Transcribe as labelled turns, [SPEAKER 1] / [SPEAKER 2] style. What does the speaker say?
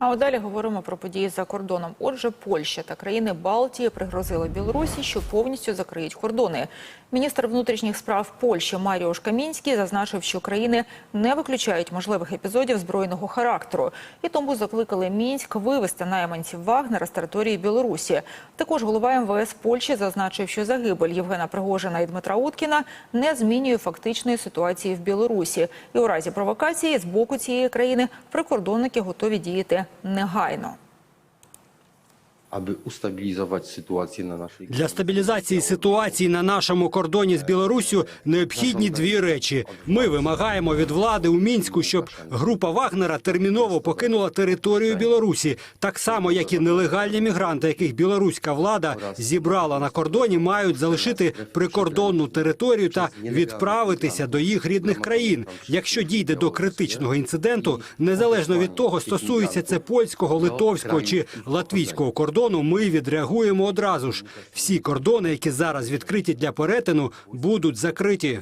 [SPEAKER 1] А от далі говоримо про події за кордоном. Отже, Польща та країни Балтії пригрозили Білорусі, що повністю закриють кордони. Міністр внутрішніх справ Польщі Маріуш Камінський зазначив, що країни не виключають можливих епізодів збройного характеру, і тому закликали Мінськ вивести найманців Вагнера з території Білорусі. Також голова МВС Польщі зазначив, що загибель Євгена Пригожина і Дмитра Уткіна не змінює фактичної ситуації в Білорусі. І у разі провокації з боку цієї країни прикордонники готові діяти негайно.
[SPEAKER 2] Aby ustabilizować sytuację na naszej
[SPEAKER 3] Для стабілізації ситуації на нашому кордоні з Білоруссю необхідні дві речі. Ми вимагаємо від влади у мінську, щоб група Вагнера терміново покинула територію Білорусі, так само як і нелегальні мігранти, яких білоруська влада зібрала на кордоні, мають залишити прикордонну територію та відправитися до їх рідних країн. Якщо дійде до критичного інциденту, незалежно від того, стосується це польського, литовського чи латвійського кордону, ми відреагуємо одразу ж. Всі кордони, які зараз відкриті для перетину, будуть закриті.